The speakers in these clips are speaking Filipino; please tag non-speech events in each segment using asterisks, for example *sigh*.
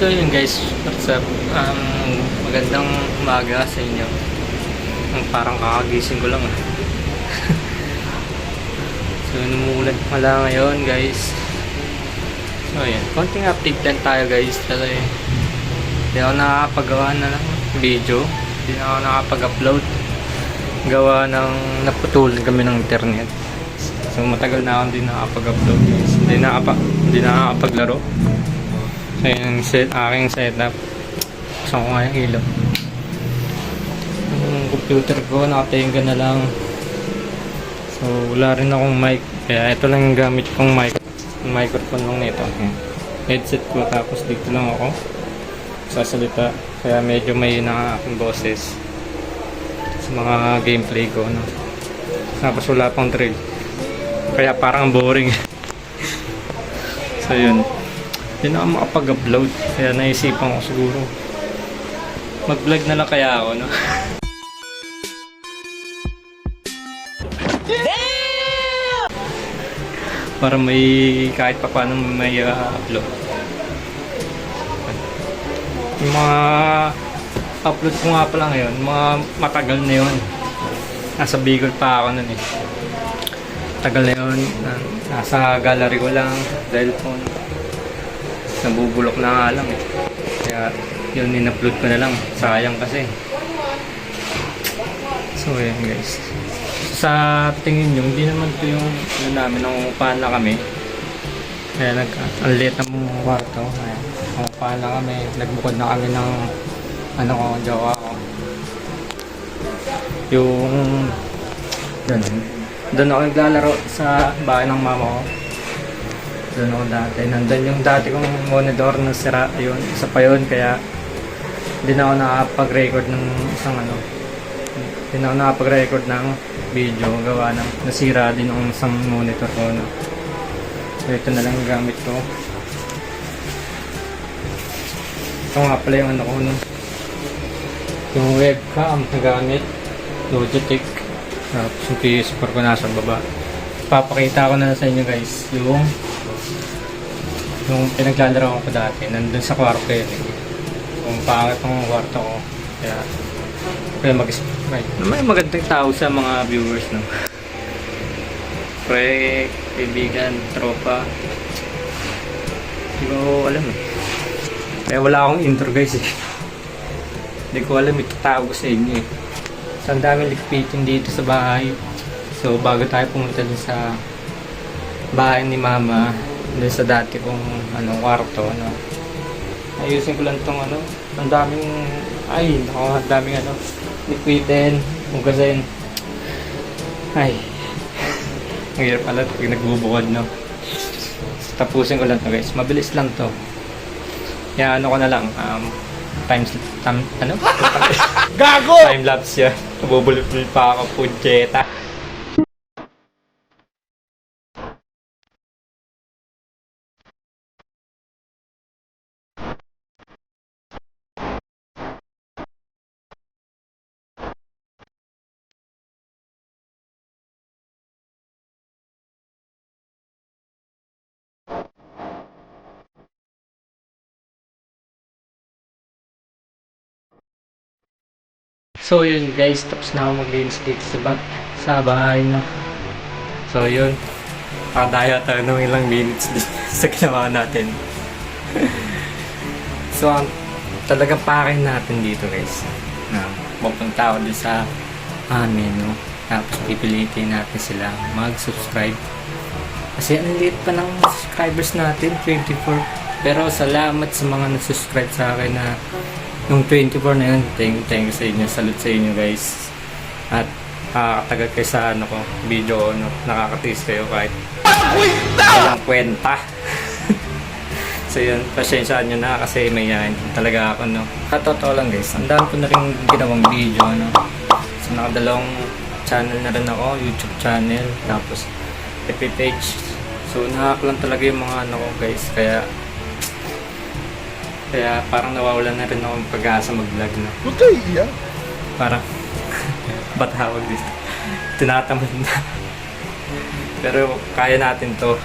So yun guys, what's up? Um, magandang umaga sa inyo. Ang parang kakagising ko lang ah. *laughs* so numulan pala ngayon guys. So yun, konting update lang tayo guys. Kasi hindi ako nakakapagawa na ng video. Hindi ako nakapag-upload. Gawa ng naputulan kami ng internet. So matagal na ako hindi nakapag-upload guys. Hindi nakapa, hindi nakakapaglaro. So yun set, aking setup. Saan ko nga yung ilaw. Yung computer ko, nakatingin na lang. So wala rin akong mic. Kaya ito lang yung gamit kong mic. Yung microphone lang nito. Headset ko tapos dito lang ako. Sasalita. Kaya medyo may na aking boses. Sa mga gameplay ko. No? Tapos wala pang drill. Kaya parang boring. *laughs* so yun. Hindi na ako makapag-upload. Kaya naisipan ko siguro. Mag-vlog na lang kaya ako, no? Para may kahit pa paano may uh, upload. Yung mga upload ko nga pala ngayon, mga matagal na yun. Nasa Bicol pa ako nun eh. Tagal na yun. na- Nasa gallery ko lang, dahil phone nabubulok na nga lang eh. Kaya yun in-upload ko na lang. Sayang kasi. So ayan guys. Sa tingin nyo, hindi naman ito yung ano namin, nangungupahan na kami. Kaya nag, ang liit ng kwarto. Ayan. Nangungupahan na kami. Nagbukod na kami ng ano ko, jowa ko. Yung doon. Doon ako naglalaro sa bahay ng mama ko. Doon ako dati. Nandun yung dati kong monitor na sira. Yun, isa pa yun. Kaya hindi na ako nakapag-record ng isang ano. Hindi na ako nakapag-record ng video. Gawa ng nasira din yung isang monitor ko. No? So ito na lang gamit ko. Ito nga pala yung ano ko. No? Yung webcam na gamit. Logitech. Tapos yung PS4 ko nasa baba. Papakita ko na sa inyo guys yung yung pinaglalaro ko dati, nandun sa kwarto yun eh. Kung pangit ang kwarto ko. Kaya, kaya mag may, may magandang tao sa mga viewers, no? Pre, kaibigan, tropa. Hindi ko alam eh. Kaya wala akong intro guys eh. Hindi ko alam itatawag ko sa inyo eh. So, ang daming likpitin dito sa bahay. So, bago tayo pumunta dun sa bahay ni mama, dun sa dati kong ano, kwarto, ano. Ayusin ko lang tong ano, ang daming, ay, nako, ang daming ano, likpitin, hugasin. Ay, *laughs* ang hirap pala pag nagbubukod, no. Tapusin ko lang to guys, mabilis lang to. Kaya ano ko na lang, um, times, tam, ano? *laughs* Gago! Time lapse yan. Bubulot pa ako, puncheta. So yun guys, tapos na ako maglinis dito sa, ba- sa bahay na. So yun, pakadaya tayo ng ilang minutes dito *laughs* sa ginawa natin. *laughs* so ang talagang pakin natin dito guys, na pupunta ako din sa amin, no? Tapos pipilitin natin sila mag-subscribe. Kasi ang liit pa ng subscribers natin, 24. Pero salamat sa mga nag-subscribe sa akin na yung 24 na yun, thank you, thank you sa inyo. Salute sa inyo guys. At nakakatagal kayo sa ano ko, video ko, no? nakakatiis kayo kahit walang kwenta. *laughs* so yun, pasyensyahan nyo na kasi may yain talaga ako, no. At totoo lang guys, ang dami ko na rin ginawang video, no. So nakadalawang channel na rin ako, YouTube channel, tapos FB page. So nahak talaga yung mga ano ko guys, kaya kaya parang nawawalan na rin ako ng pag-asa mag-vlog na. Huwag kayo iiyak. Parang, *laughs* ba't hawag dito? Tinatamad na. Pero kaya natin to.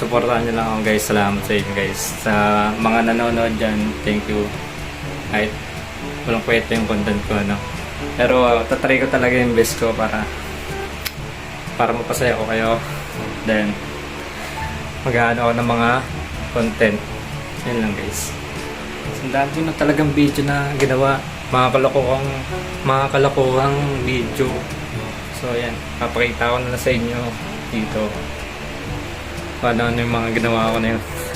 supportahan nyo lang ako guys. Salamat sa inyo guys. Sa mga nanonood dyan, thank you. Kahit walang kwento yung content ko, no? Pero tatry ko talaga yung best ko para para mapasaya ko kayo. Then, mag-ano ako ng mga content. Yan lang guys. So, dami ko na talagang video na ginawa. Mga kalokohang, mga kalokohang video. So, yan. Papakita ko na sa inyo dito. Paano ano yung mga ginawa ko na yun.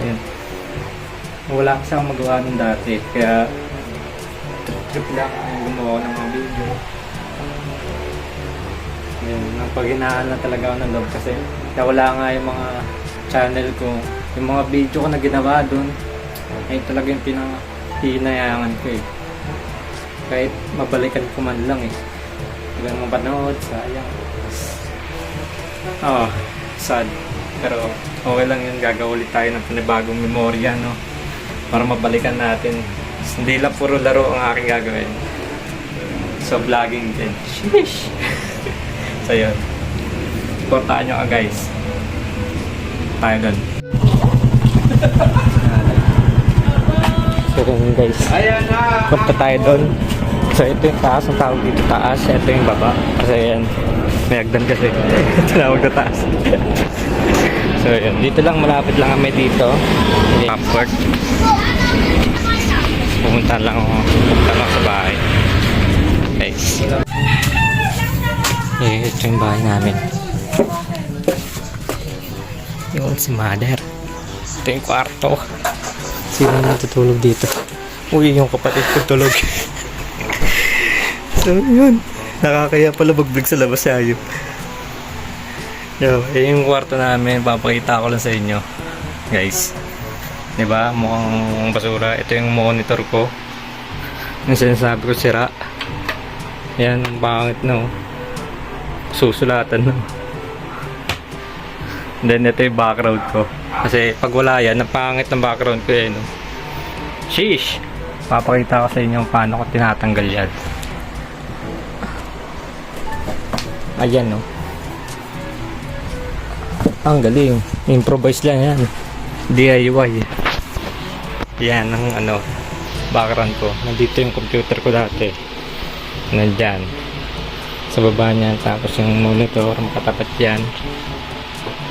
Ayun. Wala kasi akong magawa nun dati. Kaya trip lang ang gumawa ng mga video. Ayun, napaghinaan na talaga ako ng loob kasi nawala nga yung mga channel ko. Yung mga video ko na ginawa dun, ay talaga yung pinahinayangan ko eh. Kahit mabalikan ko man lang eh. Ilang mapanood, sayang. Oo, sad. Pero okay lang yun, gagawa ulit tayo ng panibagong memorya, no? Para mabalikan natin. Hindi lang puro laro ang aking gagawin. So, vlogging din. Sheesh! *laughs* so, yun. Supportaan nyo ka, guys. Tayo dun. so, yun, guys. Punta tayo doon. So ito yung taas, ang tawag dito taas. Ito yung baba. Kasi yan, may agdan kasi. *laughs* Tinawag na taas. *laughs* so yun, dito lang, malapit lang kami dito. Upward. Pumunta lang ako, pumunta lang sa bahay. Guys. Eh, ito yung bahay namin. Yun, si mother. Ito yung kwarto. Sino natutulog dito? Uy, yung kapatid ko tulog. so, yun. Nakakaya pala bagblig sa labas sa ayop. Yo, eh, yung kwarto namin, papakita ko lang sa inyo. Guys. 'Di ba? Mukhang basura. Ito yung monitor ko. Yung sinasabi ko sira. Yan, ang pangit no. Susulatan no. Then ito yung background ko. Kasi pag wala yan, ang pangit ng background ko eh no. Sheesh! Papakita ko sa inyo paano ko tinatanggal yan. Ayan no. Ang galing. Improvise lang yan. DIY. Yan ang ano background ko. Nandito yung computer ko dati. Nandyan. Sa baba niyan. Tapos yung monitor makatapat yan.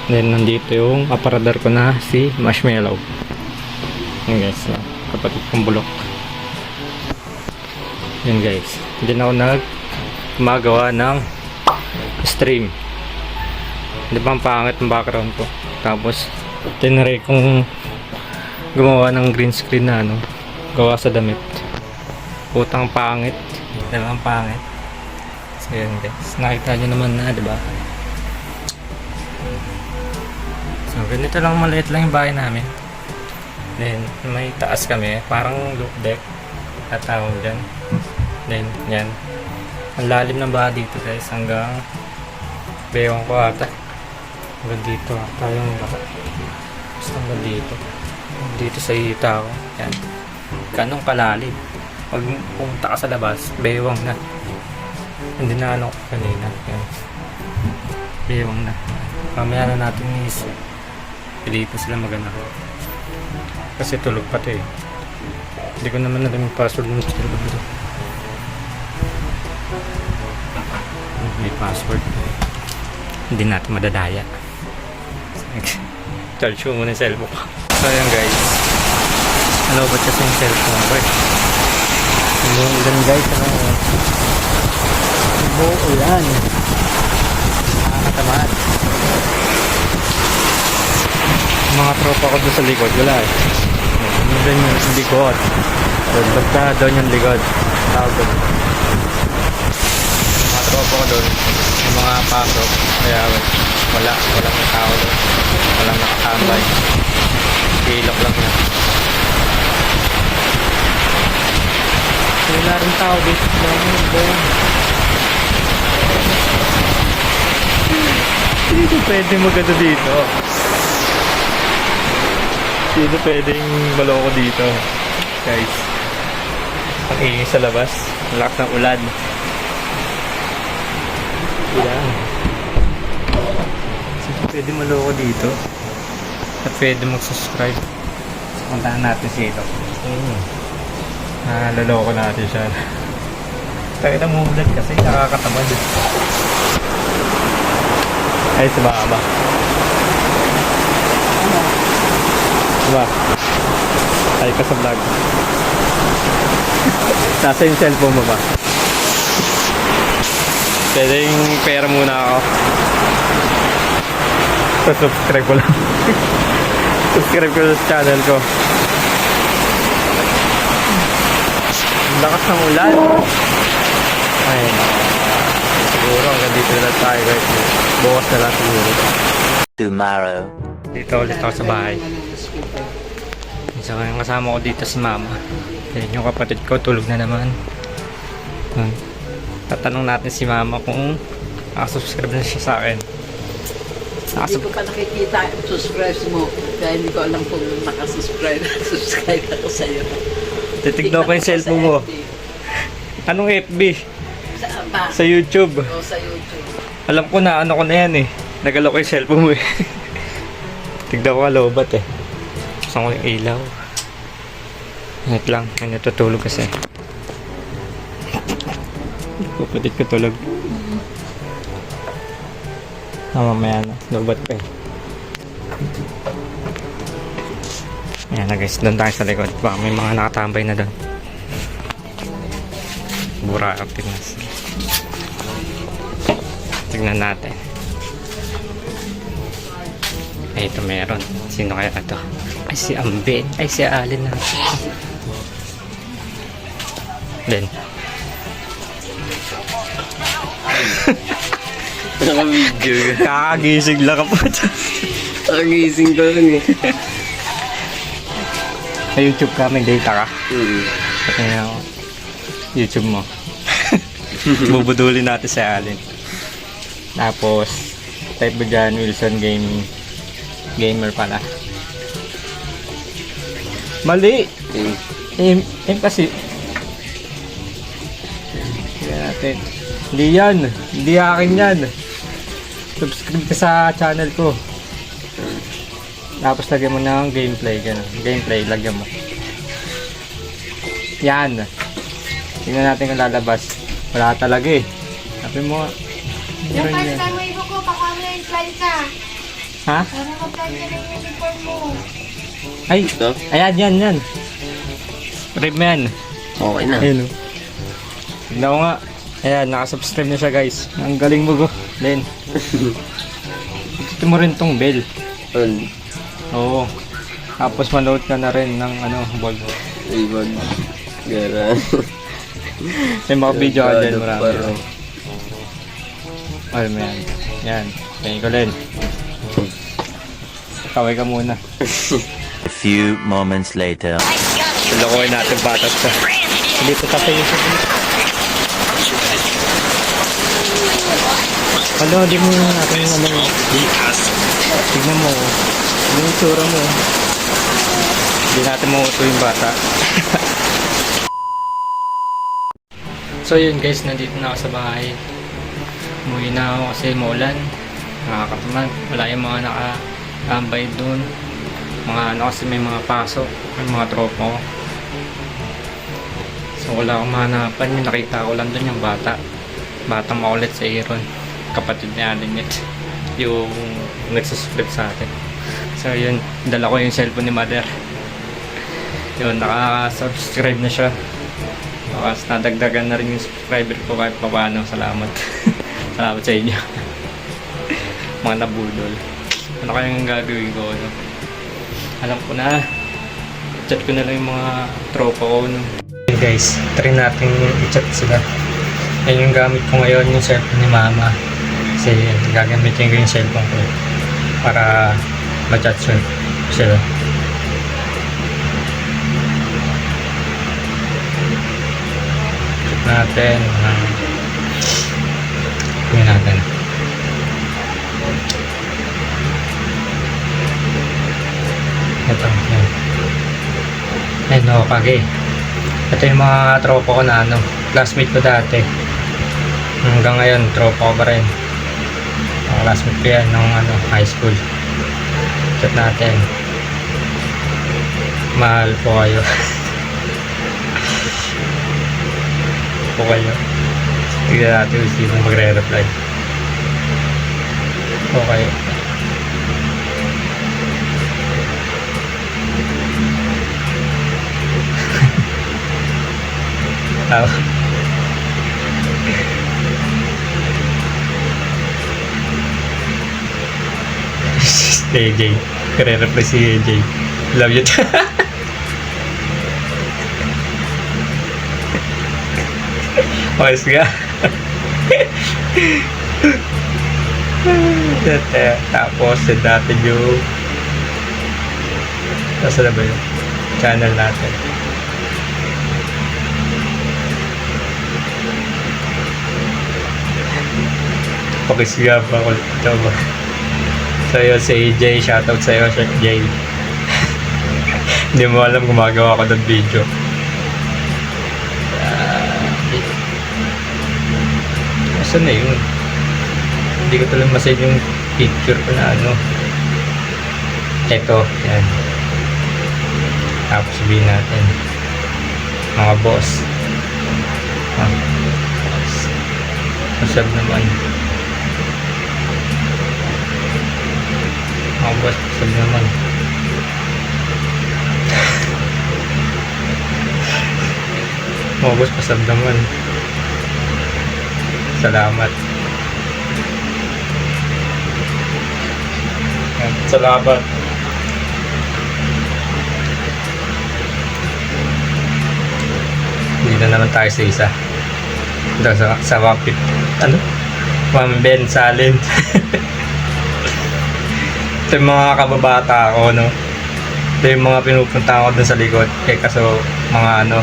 Then nandito yung aparador ko na si Marshmallow. Yan guys. Kapatid kong bulok. Yan guys. Na ako nag gumagawa ng stream. Di ba ang pangit ang background ko? Tapos, tinry kong gumawa ng green screen na ano, gawa sa damit. Putang pangit. Di ba ang pangit? So yun guys. Nakita nyo naman na, di ba? So ganito lang maliit lang yung bahay namin. Then, may taas kami. Parang loop deck. At tawag dyan. Then, yan. Ang lalim ng baha dito guys. Hanggang bewang ko ata. Hanggang dito ata yung baha. Basta hanggang dito. Dito sa hita ko. Yan. Ganong kalalim. Pag pumunta ka sa labas, bewang na. Hindi na ano kanina. Yan. Bewang na. Mamaya na natin is pilitin sila magana. Kasi tulog pa eh. Hindi ko naman alam yung password ng server. May password. Hindi natin madadaya. *laughs* Charge ko muna yung cellphone. So ayan guys. Ba kasi yung cellphone ko eh. Yung ulan guys. Ano Buong ulan. Nakakatamad. Mga tropa ko doon sa likod. Wala eh. Doon yung likod. Doon doon yung likod. Tawag doon. Mga tropa ko doon. Yung mga pasok. Kaya wala. Walang tao doon. Walang nakatambay. Ilok lang yan. Wala rin tao dito. Wala rin Hindi pwede maganda dito. Sino pwedeng maloko dito? Guys. Ang sa labas. Lakas ng ulan. Ilan. Sino pwede maloko dito? At pwede mag-subscribe. Puntahan natin si Ito. Mm. Ah, laloko natin siya. *laughs* Tayo na umulan kasi nakakatamad. Ay, si Mama. Diba? Ay ka sa vlog. *laughs* Nasa yung cellphone mo ba? Pwede yung pera muna ako. subscribe ko lang. *laughs* subscribe ko sa channel ko. Ang lakas ng ulan. Ay, siguro hanggang dito na tayo guys. Bukas na lang siguro. tomorrow. Dito ulit ako sa bahay. So, yung kasama ko dito si mama. Yan yung kapatid ko, tulog na naman. Hmm. Tatanong natin si mama kung nakasubscribe na siya sa akin. Hindi Nakasub ko pa nakikita yung subscribe mo. Kaya hindi ko alam kung nakasubscribe. *laughs* subscribe ako sa'yo. Titignan ko yung cellphone mo. Anong FB? Sa, pa, Sa YouTube. o sa YouTube. Alam ko na, ano ko na yan eh. Nagalaw ko yung cellphone mo eh. *laughs* Tignan ko ka lobat eh. Gusto ko yung ilaw. Wait lang, may natutulog kasi. Kapatid ko tulog. Ah, mamaya na. Lobat pa eh. Ayan na guys, doon tayo sa likod. Baka may mga nakatambay na doon. Bura ang tingnan. Tignan natin. Ay, ito meron. Sino kaya ito? Ay, si Amben. Ay, si Alin na. Ben. Naka-video ka. Kakagising lang ka po. Nakagising ko lang eh. Sa YouTube ka, may data ka. Hmm. Kaya YouTube mo. *laughs* Bubudulin natin si Alin. Tapos, type mo dyan, Wilson Gaming. Gamer pala. Mali! Hmm. Eh, eh kasi. Tingnan natin. Hindi yan. Hindi akin yan. Subscribe ka sa channel ko. Tapos lagyan mo ng gameplay. Ganun. Gameplay, lagyan mo. Yan. Tingnan natin kung lalabas. Wala talaga eh. Sabi mo. Yung yan. pasta mo ibo ko, baka mo yung flight ka. Ha? Para mag-flight ka ng uniform mo. Ay! Ito? Ayan, yan, yan. Rib mo yan. Okay na. Ayun o. Tignan ko nga. Ayan, nakasubscribe na siya guys. Ang galing mo go. Len. *laughs* Ito mo rin tong bell. On. Oo. Tapos manood ka na rin ng ano, ball. Ibag. Gara. May mga video ka dyan, marami. Parang. Ay, man. Yan. Thank you, Len. Kaway ka muna. A few moments later. Tulokoy natin batas sa. Hindi pa sa YouTube. Ano, di mo natin yung ano. Tignan mo. Ano yung tsura mo. Hindi natin mauto yung bata. *laughs* so yun guys, nandito na ako sa bahay. Umuwi na ako kasi maulan. Nakakatamad. Wala yung mga nakatambay dun. Mga ano kasi may mga pasok. May mga tropa ko. So wala akong mahanapan. Yung nakita ko lang dun yung bata. Batang maulit sa Aaron. Kapatid ni Alinit. Yung nagsusubscribe sa atin. So yun, dala ko yung cellphone ni mother. Yun, nakaka-subscribe na siya. Tapos nadagdagan na rin yung subscriber ko kahit pa paano. Salamat. *laughs* Salamat sa inyo. *laughs* Mga nabudol. Ano kayang gagawin ko? No? Alam ko na. Chat ko na lang yung mga tropa ko. No? Okay guys, try natin i-chat sila. Yan yung gamit ko ngayon, yung cellphone ni mama. Kasi gagamitin ko yung cellphone ko para ma-chat sila. Natin. Uh, tingnan natin. Ito, yan. Ayan, no, kage. Ito yung mga tropa ko na ano, classmate ko dati. Hanggang ngayon, tropa ko pa rin. Classmate ko yan nung ano, high school. Chat natin. Mahal po kayo. *laughs* po kayo. Tignan natin kung sino magre-reply. Okay. *laughs* Tama. Si AJ. Kare-reply si AJ. Love you. *laughs* okay, sige. *laughs* Tapos, si dati yung Nasa na ba yun? Channel natin. Pakisiya pa ulit ito ba? Sa'yo si AJ, shoutout sa'yo, Chef J. Hindi mo alam gumagawa ko ng video. Uh, Asan na yun? Hindi ko tuloy masave yung picture ko na ano. Ito, yan. Tapos sabihin natin. Mga boss. Ah, boss. Masab naman. Masab naman. Boss, pasab naman. Salamat. Yan, Salamat. Dito naman tayo sa isa. Ito sa, sa Wapit. Ano? Wamben Salin. *laughs* Ito yung mga kababata ko, no? Ito yung mga pinupunta ko dun sa likod. Eh, kaso mga ano,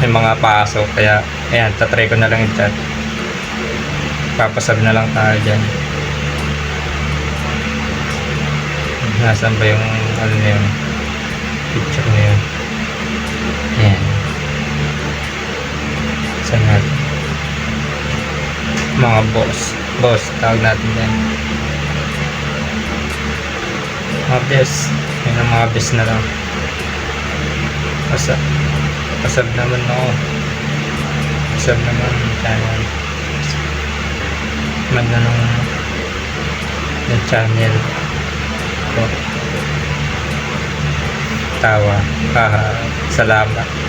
may mga pasok. Kaya, ayan, tatry ko na lang chat. Papasabi na lang tayo dyan. Nasaan ba yung, ano na yun? Picture na yun. Ayan. Saan natin? Mga boss. Boss, tawag natin yan. Best. Yun ang best na lang. Pasab. Pasab naman ako. Pasab naman channel. Man na nung yung channel ko. Tawa. Haha. Salamat.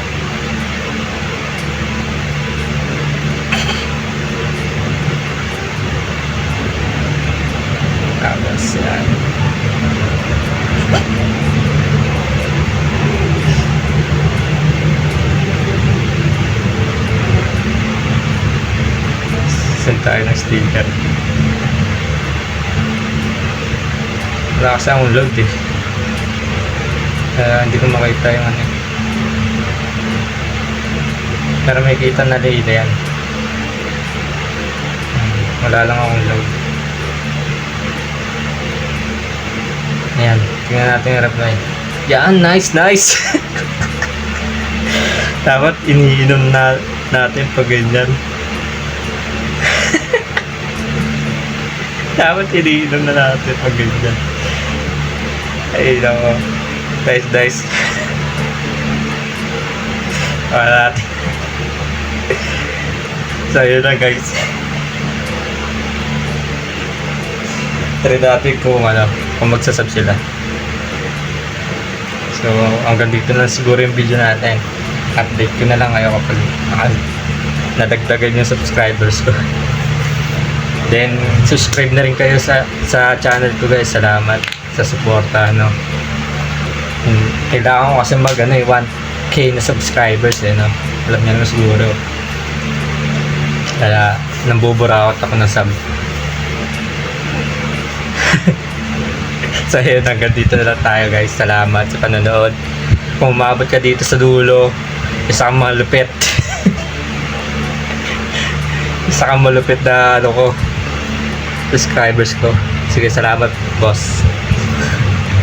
Tayo ng sticker. Wala kasi akong load eh. Kaya hindi ko makita yung ano. eh. Pero may kita na data yan. Hmm, Wala lang akong load. Ayan, tingnan natin yung reply. Yan, nice, nice! *laughs* Dapat iniinom na natin pag ganyan. Dapat iniinom na natin pag ganyan. Ay, nako. Nice, nice. Wala natin. *laughs* so, yun na guys. Try natin kung ano, kung magsasub sila. So, hanggang dito na siguro yung video natin. Update ko na lang kayo kapag naka- nadagdagan yung subscribers ko. *laughs* Then, subscribe na rin kayo sa sa channel ko guys. Salamat sa suporta, no. Hmm, Kailangan ko kasi mag ano, eh, 1k na subscribers, eh, no. Alam niyo naman siguro. Kaya nambuburakot ako ng sub. *laughs* so yun, hanggang dito na lang tayo guys. Salamat sa panonood. Kung umabot ka dito sa dulo, isa kang malupit. *laughs* isa kang malupit na ano ko, subscribers ko. Sige, salamat boss.